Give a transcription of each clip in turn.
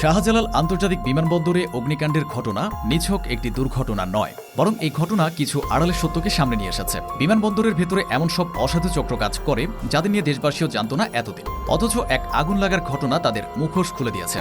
শাহজালাল আন্তর্জাতিক বিমানবন্দরে অগ্নিকাণ্ডের ঘটনা নিছক একটি দুর্ঘটনা নয়, বরং এই ঘটনা কিছু আড়ালের সত্যকে সামনে নিয়ে এসেছে। বিমানবন্দরের ভেতরে এমন সব অসাধু চক্র কাজ করে, যাদের নিয়ে দেশবাসীও জানত না এতদিন। অথচ এক আগুন লাগার ঘটনা তাদের মুখোশ খুলে দিয়েছে।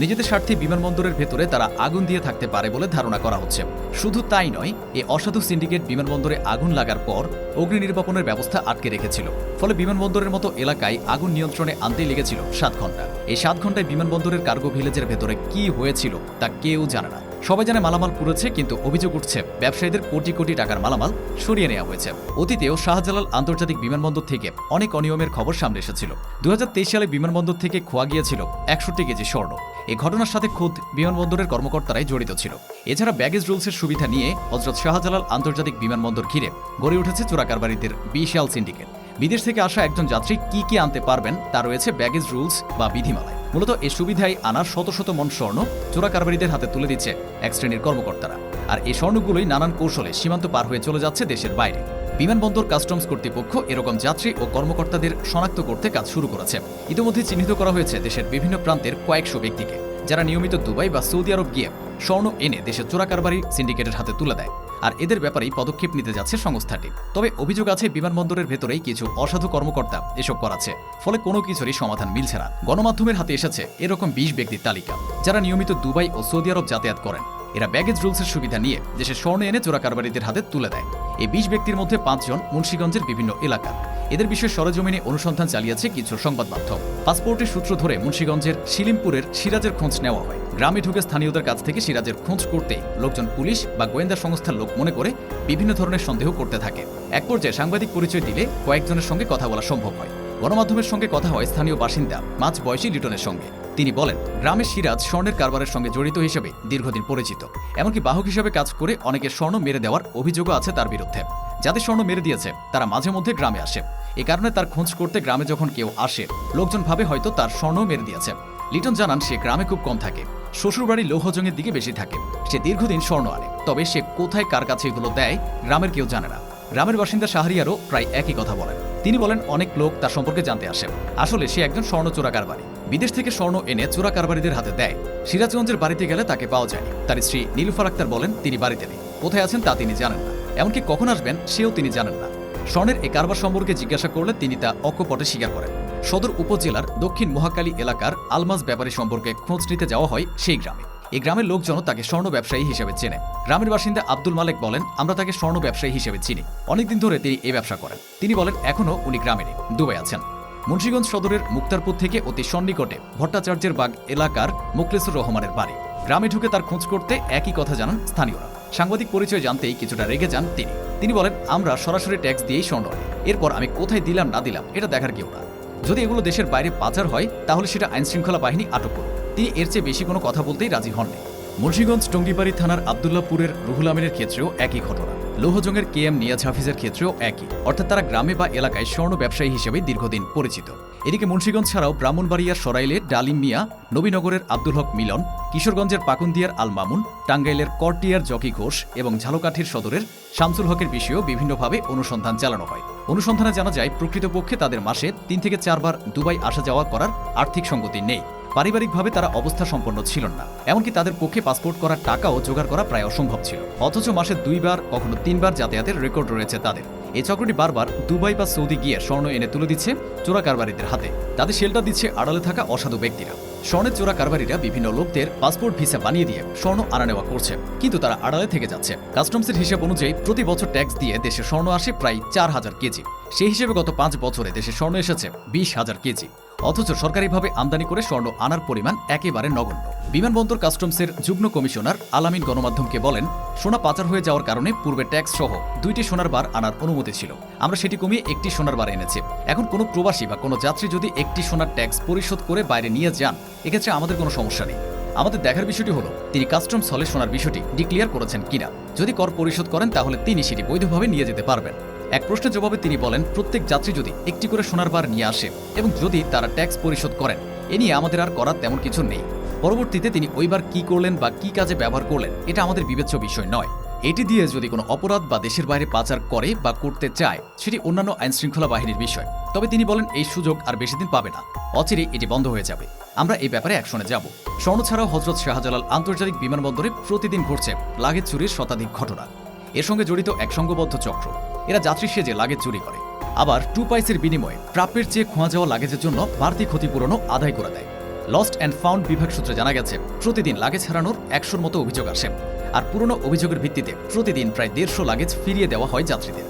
নিজেদের স্বার্থে বিমানবন্দরের ভেতরে তারা আগুন দিয়ে থাকতে পারে বলে ধারণা করা হচ্ছে। শুধু তাই নয় এই অসাধু সিন্ডিকেট বিমানবন্দরে আগুন লাগার পর অগ্নি নির্বাপনের ব্যবস্থা আটকে রেখেছিল। ফলে বিমানবন্দরের মতো এলাকায় আগুন নিয়ন্ত্রণে আনতেই লেগেছিল সাত ঘণ্টা এই সাত ঘন্টায় বিমানবন্দরের কার্গো ভিলেজের ভেতরে কি হয়েছিল তা কেউ জানে না। সবাই জানে মালামাল পুড়েছে, কিন্তু অভিযোগ উঠছে ব্যবসায়ীদের কোটি কোটি টাকার মালামাল সরিয়ে নেওয়া হয়েছে। অতীতেও শাহজালাল আন্তর্জাতিক বিমানবন্দর থেকে অনেক অনিয়মের খবর সামনে এসেছিল। দু হাজার তেইশ সালে বিমানবন্দর থেকে খোয়া গিয়েছিল একষট্টি কেজি স্বর্ণ। এ ঘটনার সাথে খুদ বিমানবন্দরের কর্মকর্তারাই জড়িত ছিল। এছাড়া ব্যাগেজ রুলসের সুবিধা নিয়ে হজরত শাহজালাল আন্তর্জাতিক বিমানবন্দর ঘিরে গড়ে উঠেছে চোরাকারবারিদের বিশাল সিন্ডিকেট। বিদেশ থেকে আসা একজন যাত্রী কি কি আনতে পারবেন তা রয়েছে ব্যাগেজ রুলস বা বিধিমালায়। মূলত এই সুবিধায় আনার শত শত মন স্বর্ণ চোরাকারবারিদের হাতে তুলে দিচ্ছে এক শ্রেণির কর্মকর্তারা। আর এই স্বর্ণগুলোই নানান কৌশলে সীমান্ত পার হয়ে চলে যাচ্ছে দেশের বাইরে। বিমানবন্দর কাস্টমস কর্তৃপক্ষ এরকম যাত্রী ও কর্মকর্তাদের শনাক্ত করতে কাজ শুরু করেছে। ইতিমধ্যে চিহ্নিত করা হয়েছে দেশের বিভিন্ন প্রান্তের কয়েকশো ব্যক্তিকে। যারা নিয়মিত দুবাই বা সৌদি আরব গিয়ে স্বর্ণ এনে দেশের চোরাকারবারি সিন্ডিকেটের হাতে তুলে দেয়, আর এদের ব্যাপারেই পদক্ষেপ নিতে যাচ্ছে সংস্থাটি। তবে অভিযোগ আছে, বিমানবন্দরের ভেতরেই কিছু অসাধু কর্মকর্তা এসব করাচ্ছে, ফলে কোনো কিছুরই সমাধান মিলছে না। গণমাধ্যমের হাতে এসেছে এরকম বিশ ব্যক্তির তালিকা। যারা নিয়মিত দুবাই ও সৌদি আরব যাতায়াত করেন, এরা ব্যাগেজ রুলসের সুবিধা নিয়ে দেশে স্বর্ণ এনে চোরাকারবারিদের হাতে তুলে দেয়। এই বিশ ব্যক্তির মধ্যে পাঁচজন মুন্সীগঞ্জের বিভিন্ন এলাকার। এদের বিষয়ে সরজমিনে অনুসন্ধান চালিয়েছে কিছু সংবাদ মাধ্যম। পাসপোর্টের সূত্র ধরে মুন্সীগঞ্জের শিলিমপুরের সিরাজের খোঁজ নেওয়া হয়। গ্রামে ঢুকে স্থানীয়দের কাছ থেকে সিরাজের খোঁজ করতে লোকজন পুলিশ বা গোয়েন্দা সংস্থার লোক মনে করে বিভিন্ন ধরনের সন্দেহ করতে থাকে। এক পর্যায়ে সাংবাদিক পরিচয় দিলে কয়েকজনের সঙ্গে কথা বলা সম্ভব হয়। গণমাধ্যমের সঙ্গে কথা হয় স্থানীয় বাসিন্দা মাঝ বয়সী লিটনের সঙ্গে। তিনি বলেন, গ্রামের সিরাজ স্বর্ণের কারবারের সঙ্গে জড়িত হিসেবে দীর্ঘদিন পরিচিত। এমনকি বাহক হিসেবে কাজ করে অনেকে স্বর্ণ মেরে দেওয়ার অভিযোগও আছে তার বিরুদ্ধে। যাদের স্বর্ণ মেরে দিয়েছে, তারা মাঝে মধ্যে গ্রামে আসে। এ কারণে তার খোঁজ করতে গ্রামে যখন কেউ আসে, লোকজন ভাবে হয়তো তার স্বর্ণ মেরে দিয়েছে। লিটন জানান, সে গ্রামে খুব কম থাকে। শ্বশুরবাড়ি লৌহজংয়ের দিকে বেশি থাকে। সে দীর্ঘদিন স্বর্ণ আনে। তবে সে কোথায়, কার কাছে এগুলো দেয়, গ্রামের কেউ জানে না। গ্রামের বাসিন্দা শাহরিয়ারও প্রায় একই কথা বলেন। তিনি বলেন, অনেক লোক তার সম্পর্কে জানতে আসে। আসলে সে একজন স্বর্ণ চোরা কারবারি বিদেশ থেকে স্বর্ণ এনে চোরা কারবারিদের হাতে দেয়। সিরাজগঞ্জের বাড়িতে গেলে তাকে পাওয়া যায়নি তার স্ত্রী নীলুফার আক্তার বলেন, তিনি বাড়িতে নেই। কোথায় আছেন তা তিনি জানেন না। এমনকি কখন আসবেন সেও তিনি জানেন না। স্বর্ণের এই কারবার সম্পর্কে জিজ্ঞাসা করলে তিনি তা অকপটে স্বীকার করেন। সদর উপজেলার দক্ষিণ মহাকালী এলাকার আলমাজ ব্যাপারী সম্পর্কে খোঁজ নিতে যাওয়া হয় সেই গ্রামে। এই গ্রামের লোকজন তাকে স্বর্ণ ব্যবসায়ী হিসেবে চেনে। গ্রামের বাসিন্দা আব্দুল মালেক বলেন, আমরা তাকে স্বর্ণ ব্যবসায়ী হিসেবে চিনি। অনেকদিন ধরে তিনি এই ব্যবসা করেন। তিনি বলেন, এখনও উনি গ্রামে নেই দুবাই আছেন। মুন্সিগঞ্জ সদরের মুক্তারপুর থেকে অতি সন্নিকটে ভট্টাচার্যের বাগ এলাকার মুখলেসুর রহমানের বাড়ি। গ্রামে ঢুকে তার খোঁজ করতে একই কথা জানান স্থানীয়রা। সাংবাদিক পরিচয় জানতেই কিছুটা রেগে যান তিনি। তিনি বলেন, আমরা সরাসরি ট্যাক্স দিয়েই স্বর্ণ এরপর আমি কোথায় দিলাম না দিলাম, এটা দেখার কেউ না। যদি এগুলো দেশের বাইরে পাচার হয়, তাহলে সেটা আইনশৃঙ্খলা বাহিনী আটক করুন তিনি এর চেয়ে বেশি কোনো কথা বলতেই রাজি হননি। মুন্সিগঞ্জ টঙ্গিবাড়ি থানার আবদুল্লাপুরের রুহুল আমিনের ক্ষেত্রেও একই ঘটনা। লৌহজঙ্গের কে এম নিয়াজ হাফিজের ক্ষেত্রেও একই। অর্থাৎ তারা গ্রামে বা এলাকায় স্বর্ণ ব্যবসায়ী হিসেবে দীর্ঘদিন পরিচিত। এদিকে মুন্সিগঞ্জ ছাড়াও ব্রাহ্মণবাড়িয়ার সরাইলে, ডালিম মিয়া, নবীনগরের আব্দুল হক মিলন, কিশোরগঞ্জের পাকুন্দিয়ার আল মামুন, টাঙ্গাইলের করটিয়ার জকি ঘোষ এবং ঝালকাঠির সদরের শামসুল হকের বিষয়েও বিভিন্নভাবে অনুসন্ধান চালানো হয়। অনুসন্ধানে জানা যায়, প্রকৃতপক্ষে তাদের মাসে তিন থেকে চারবার দুবাই আসা যাওয়া করার আর্থিক সঙ্গতি নেই। পারিবারিকভাবে তারা অবস্থা সম্পন্ন ছিলেন না। এমনকি তাদের পক্ষে পাসপোর্ট করার টাকাও জোগাড় করা প্রায় অসম্ভব ছিল। অথচ মাসে দুইবার, কখনো তিনবার যাতায়াতের রেকর্ড রয়েছে তাদের। এই চক্রটি বারবার দুবাই বা সৌদি গিয়ে স্বর্ণ এনে তুলে দিচ্ছে চোরা কারবারিদের হাতে। তাদের শেল্টার দিচ্ছে আড়ালে থাকা অসাধু ব্যক্তিরা। স্বর্ণের চোরা কারবারিরা বিভিন্ন লোকদের পাসপোর্ট ভিসা বানিয়ে দিয়ে স্বর্ণ আনা নেওয়া করছে। কিন্তু তারা আড়ালে থেকে যাচ্ছে। কাস্টমসের হিসাব অনুযায়ী প্রতি বছর ট্যাক্স দিয়ে দেশে স্বর্ণ আসে প্রায় চার হাজার কেজি। সেই হিসেবে গত পাঁচ বছরে দেশে স্বর্ণ এসেছে বিশ হাজার কেজি। অথচ সরকারিভাবে আমদানি করে স্বর্ণ আনার পরিমাণ একেবারে নগণ্য। বিমানবন্দর কাস্টমসের যুগ্ম কমিশনার আলামিন গণমাধ্যমকে বলেন, সোনা পাচার হয়ে যাওয়ার কারণে পূর্বে ট্যাক্স সহ দুইটি সোনার বার আনার অনুমতি ছিল। আমরা সেটি কমিয়ে একটি সোনার বার এনেছি। এখন কোনো প্রবাসী বা কোনো যাত্রী যদি একটি সোনার ট্যাক্স পরিশোধ করে বাইরে নিয়ে যান, এক্ষেত্রে আমাদের কোনো সমস্যা নেই। আমাদের দেখার বিষয়টি হলো, তিনি কাস্টমস হলে সোনার বিষয়টি ডিক্লিয়ার করেছেন কিনা। যদি কর পরিশোধ করেন, তাহলে তিনি সেটি বৈধভাবে নিয়ে যেতে পারবেন। এক প্রশ্নের জবাবে তিনি বলেন, প্রত্যেক যাত্রী যদি একটি করে সোনার বার নিয়ে আসে এবং যদি তারা ট্যাক্স পরিশোধ করেন, এ নিয়ে আমাদের আর করার তেমন কিছু নেই। পরবর্তীতে তিনি ওইবার কি করলেন বা কি কাজে ব্যবহার করলেন, এটা আমাদের বিবেচ্য বিষয় নয়। এটি দিয়ে যদি কোনো অপরাধ বা দেশের বাইরে পাচার করে বা করতে চায়, সেটি অন্যান্য আইনশৃঙ্খলা বাহিনীর বিষয়। তবে তিনি বলেন, এই সুযোগ আর বেশি দিন পাবে না। অচিরে এটি বন্ধ হয়ে যাবে। আমরা এই ব্যাপারে অ্যাকশনে যাব। স্বর্ণ ছাড়াও হজরত শাহজালাল আন্তর্জাতিক বিমানবন্দরে প্রতিদিন ঘটছে লাগেজ চুরির শতাধিক ঘটনা। এর সঙ্গে জড়িত এক সংঘবদ্ধ চক্র। এরা যাত্রী সেজে লাগেজ চুরি করে। আবার টু পাইসের বিনিময়ে প্রাপ্যের চেয়ে খোঁয়া যাওয়া লাগেজের জন্য বাড়তি ক্ষতিপূরণও আদায় করে দেয়। লস্ট অ্যান্ড ফাউন্ড বিভাগ সূত্রে জানা গেছে, প্রতিদিন লাগেজ হারানোর একশোর মতো অভিযোগ আসে আর পুরনো অভিযোগের ভিত্তিতে প্রতিদিন প্রায় দেড়শো লাগেজ ফিরিয়ে দেওয়া হয় যাত্রীদের।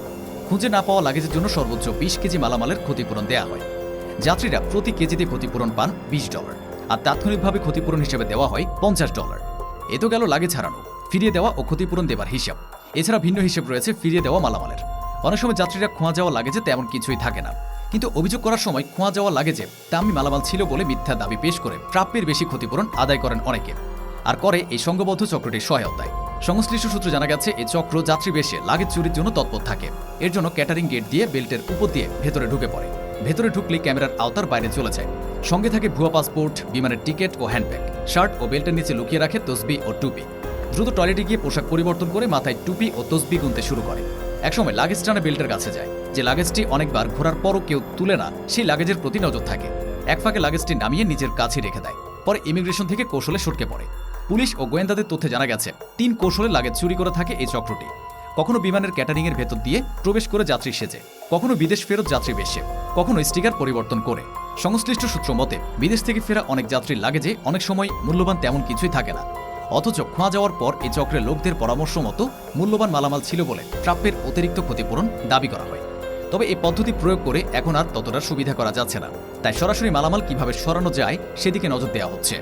খুঁজে না পাওয়া লাগেজের জন্য সর্বোচ্চ বিশ কেজি মালামালের ক্ষতিপূরণ দেওয়া হয়। যাত্রীরা প্রতি কেজিতে ক্ষতিপূরণ পান বিশ ডলার আর তাৎক্ষণিকভাবে ক্ষতিপূরণ হিসেবে দেওয়া হয় পঞ্চাশ ডলার। এ তো গেল লাগেজ হারানো, ফিরিয়ে দেওয়া ও ক্ষতিপূরণ দেবার হিসাব। এছাড়া ভিন্ন হিসেব রয়েছে ফিরিয়ে দেওয়া মালামালের। অনেক সময় যাত্রীরা খোঁয়া যাওয়া লাগেজে তেমন কিছুই থাকে না। কিন্তু অভিযোগ করার সময় খোঁয়া যাওয়া লাগেজে দামি মালামাল ছিল বলে মিথ্যা দাবি পেশ করে প্রাপ্যের বেশি ক্ষতিপূরণ আদায় করেন অনেকে। আর করে এই সংঘবদ্ধ চক্রটির সহায়তায়। সংশ্লিষ্ট সূত্রে জানা গেছে এই চক্র যাত্রী বেশে লাগেজ চুরির জন্য তৎপর থাকে। এর জন্য ক্যাটারিং গেট দিয়ে বেল্টের উপর দিয়ে ভেতরে ঢুকে পড়ে। ভেতরে ঢুকলে ক্যামেরার আওতার বাইরে চলে যায়। সঙ্গে থাকে ভুয়া পাসপোর্ট, বিমানের টিকিট ও হ্যান্ডব্যাগ। শার্ট ও বেল্টের নিচে লুকিয়ে রাখে তসবি ও টুপি। দ্রুত টয়লেটে গিয়ে পোশাক পরিবর্তন করে মাথায় টুপি ও তসবি গুনতে শুরু করে। একসময় লাগেজ টানা বেল্টের কাছে যায়, যে লাগেজটি অনেকবার ঘোরার পরও কেউ তুলে না, সেই লাগেজের প্রতি নজর থাকে। এক ফাঁকে লাগেজটি নামিয়ে নিজের কাছে রেখে দেয়, পরে ইমিগ্রেশন থেকে কৌশলে সটকে পড়ে। পুলিশ ও গোয়েন্দাদের তথ্যে জানা গেছে, তিন কৌশলে লাগেজ চুরি করে থাকে এই চক্রটি। কখনো বিমানের ক্যাটারিং এর ভেতর দিয়ে প্রবেশ করে যাত্রী সেজে, কখনো বিদেশ ফেরত যাত্রী বেশে, কখনো স্টিকার পরিবর্তন করে। সংশ্লিষ্ট সূত্র মতে, বিদেশ থেকে ফেরা অনেক যাত্রীর লাগেজে অনেক সময় মূল্যবান তেমন কিছুই থাকে না। অথচ খোঁয়া যাওয়ার পর এই চক্রের লোকদের পরামর্শ মতো মূল্যবান মালামাল ছিল বলে প্রাপ্যের অতিরিক্ত ক্ষতিপূরণ দাবি করা হয়। তবে এই পদ্ধতি প্রয়োগ করে এখন আর ততটা সুবিধা করা যাচ্ছে না। তাই সরাসরি মালামাল কীভাবে সরানো যায় সেদিকে নজর দেওয়া হচ্ছে।